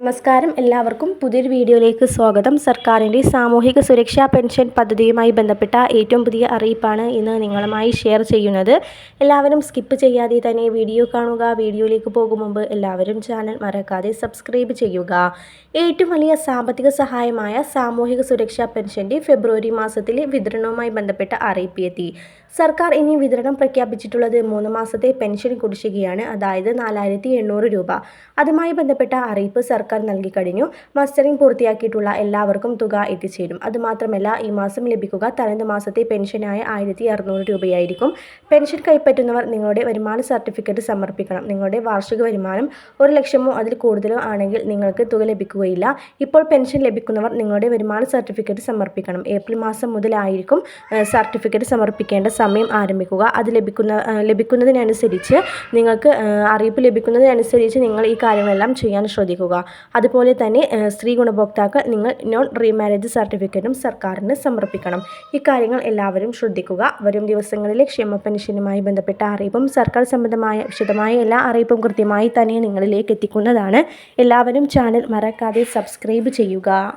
നമസ്കാരം. എല്ലാവർക്കും പുതിയൊരു വീഡിയോയിലേക്ക് സ്വാഗതം. സർക്കാരിന്റെ സാമൂഹിക സുരക്ഷാ പെൻഷൻ പദ്ധതിയുമായി ബന്ധപ്പെട്ട ഏറ്റവും പുതിയ അറിയിപ്പാണ് ഇന്ന് നിങ്ങളുമായി ഷെയർ ചെയ്യുന്നത്. എല്ലാവരും സ്കിപ്പ് ചെയ്യാതെ തന്നെ വീഡിയോ കാണുക. വീഡിയോയിലേക്ക് പോകും മുമ്പ് എല്ലാവരും ചാനൽ മറക്കാതെ സബ്സ്ക്രൈബ് ചെയ്യുക. ഏറ്റവും വലിയ സാമ്പത്തിക സഹായമായ സാമൂഹിക സുരക്ഷാ പെൻഷന്റെ ഫെബ്രുവരി മാസത്തിലെ വിതരണവുമായി ബന്ധപ്പെട്ട അറിയിപ്പ് എത്തി. സർക്കാർ ഇനി വിതരണം പ്രഖ്യാപിച്ചിട്ടുള്ളത് മൂന്ന് മാസത്തെ പെൻഷൻ കുടിശ്ശികയാണ്. അതായത് നാലായിരത്തി രൂപ. അതുമായി ബന്ധപ്പെട്ട അറിയിപ്പ് സർക്കാർ നൽകിക്കഴിഞ്ഞു മസ്റ്ററിംഗ് പൂർത്തിയാക്കിയിട്ടുള്ള എല്ലാവർക്കും തുക എത്തിച്ചേരും. അതുമാത്രമല്ല ഈ മാസം ലഭിക്കുക തനത് മാസത്തെ പെൻഷനായ ആയിരത്തി അറുന്നൂറ് രൂപയായിരിക്കും. പെൻഷൻ കൈപ്പറ്റുന്നവർ നിങ്ങളുടെ വരുമാന സർട്ടിഫിക്കറ്റ് സമർപ്പിക്കണം. നിങ്ങളുടെ വാർഷിക വരുമാനം ഒരു ലക്ഷമോ അതിൽ കൂടുതലോ ആണെങ്കിൽ നിങ്ങൾക്ക് തുക ലഭിക്കുകയില്ല. ഇപ്പോൾ പെൻഷൻ ലഭിക്കുന്നവർ നിങ്ങളുടെ വരുമാന സർട്ടിഫിക്കറ്റ് സമർപ്പിക്കണം. ഏപ്രിൽ മാസം മുതലായിരിക്കും സർട്ടിഫിക്കറ്റ് സമർപ്പിക്കേണ്ട സമയം ആരംഭിക്കുക. അത് ലഭിക്കുന്ന ലഭിക്കുന്നതിനനുസരിച്ച് നിങ്ങൾക്ക് അറിയിപ്പ് ലഭിക്കുന്നതിനനുസരിച്ച് നിങ്ങൾ ഈ കാര്യങ്ങളെല്ലാം ചെയ്യാൻ ശ്രദ്ധിക്കുക. അതുപോലെ തന്നെ സ്ത്രീ ഗുണഭോക്താക്കൾ നിങ്ങൾ നോൺ റീമാരേജ് സർട്ടിഫിക്കറ്റും സർക്കാരിന് സമർപ്പിക്കണം. ഇക്കാര്യങ്ങൾ എല്ലാവരും ശ്രദ്ധിക്കുക. വരും ദിവസങ്ങളിലെ ക്ഷേമ പെൻഷനുമായി ബന്ധപ്പെട്ട അറിയിപ്പും സർക്കാർ സംബന്ധമായ വിശദമായ എല്ലാ അറിയിപ്പും കൃത്യമായി തന്നെ നിങ്ങളിലേക്ക് എത്തിക്കുന്നതാണ്. എല്ലാവരും ചാനൽ മറക്കാതെ സബ്സ്ക്രൈബ് ചെയ്യുക.